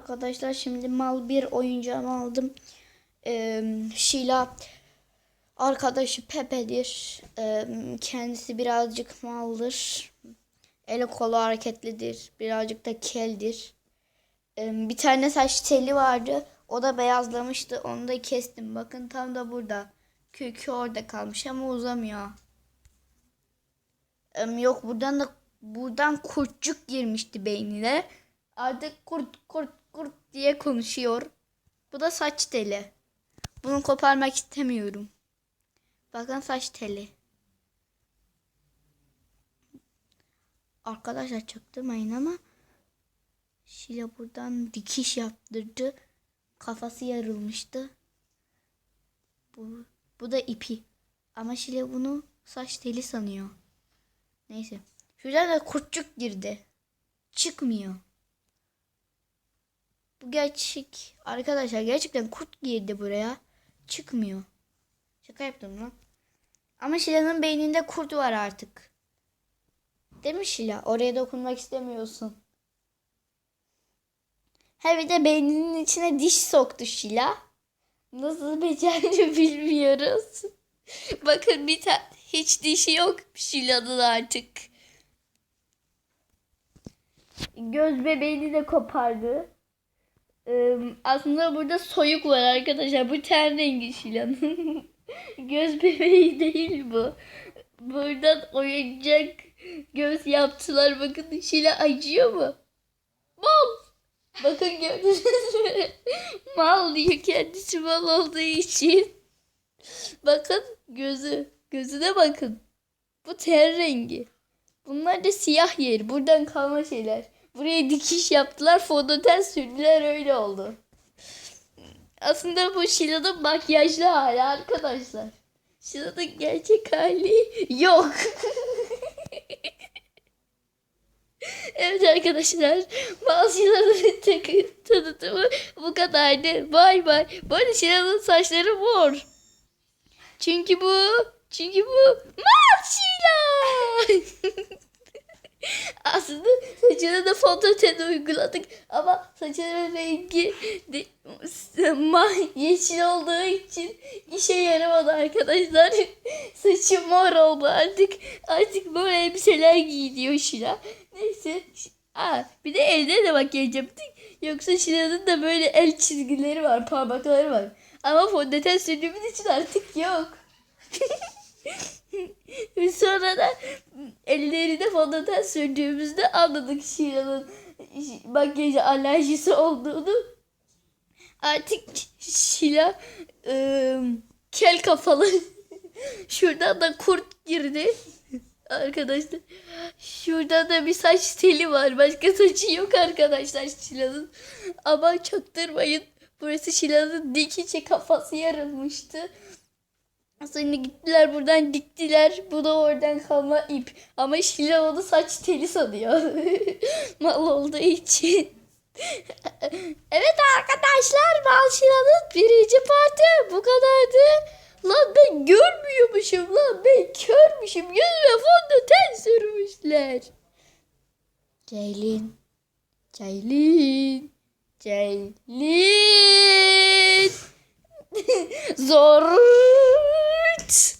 Arkadaşlar şimdi mal bir oyuncağımı aldım. Ee, Şila arkadaşı Pepe'dir. Ee, kendisi birazcık maldır. Eli kolu hareketlidir. Birazcık da keldir. Ee, bir tane saç teli vardı. O da beyazlamıştı. Onu da kestim. Bakın tam da burada. Kökü orada kalmış ama uzamıyor. Ee, yok buradan da buradan kurtçuk girmişti beynine. Artık kurt kurt kurt diye konuşuyor. Bu da saç teli. Bunu koparmak istemiyorum. Bakın saç teli. Arkadaşlar çaktırmayın ama Şile buradan dikiş yaptırdı. Kafası yarılmıştı. Bu, bu da ipi. Ama Şile bunu saç teli sanıyor. Neyse. Şuradan da kurtçuk girdi. Çıkmıyor. Bu gerçek. Arkadaşlar gerçekten kurt girdi buraya. Çıkmıyor. Şaka yaptım lan. Ama Şila'nın beyninde kurt var artık. Değil mi Şila? Oraya dokunmak istemiyorsun. Ha bir de beyninin içine diş soktu Şila. Nasıl becerdi bilmiyoruz. Bakın bir tane hiç dişi yok Şila'nın artık. Göz bebeğini de kopardı. Aslında burada soyuk var arkadaşlar. Bu ten rengi Şila'nın. göz bebeği değil bu. Buradan oyuncak göz yaptılar. Bakın Şila acıyor mu? Mal. Bakın gördünüz mü? Mal diyor kendisi mal olduğu için. Bakın gözü. Gözüne bakın. Bu ten rengi. Bunlar da siyah yer. Buradan kalma şeyler. Buraya dikiş yaptılar. Fondöten sürdüler öyle oldu. Aslında bu Şila'nın makyajlı hali arkadaşlar. Şila'nın gerçek hali yok. evet arkadaşlar. Bazı Şila'nın tanıtımı bu kadardı. Bay bay. Bu arada Şila'nın saçları mor. Çünkü bu çünkü bu Mor Şila. Aslında saçına da fondöten uyguladık ama saçının rengi de, yeşil olduğu için işe yaramadı arkadaşlar. Saçı mor oldu artık. Artık mor elbiseler giyiyor Şila. Neyse. Aa, bir de elde de makyaj yaptık. Yoksa Şila'nın da böyle el çizgileri var, parmakları var. Ama fondöten sürdüğümüz için artık yok. Sonra da ellerine fondöten sürdüğümüzde anladık Şira'nın makyaja alerjisi olduğunu. Artık Şila ıı, kel kafalı. Şuradan da kurt girdi. Arkadaşlar. Şurada da bir saç teli var. Başka saçı yok arkadaşlar Şila'nın. Ama çaktırmayın. Burası Şila'nın dikiçe kafası yarılmıştı. Sonra gittiler buradan diktiler. Bu da oradan kalma ip. Ama Şila onu saç teli sanıyor. Mal olduğu için. evet arkadaşlar Mal Şila'nın birinci parti bu kadardı. Lan ben görmüyormuşum lan ben körmüşüm. Gözüme fondöten sürmüşler. Ceylin. Ceylin. Ceylin. Zor. rights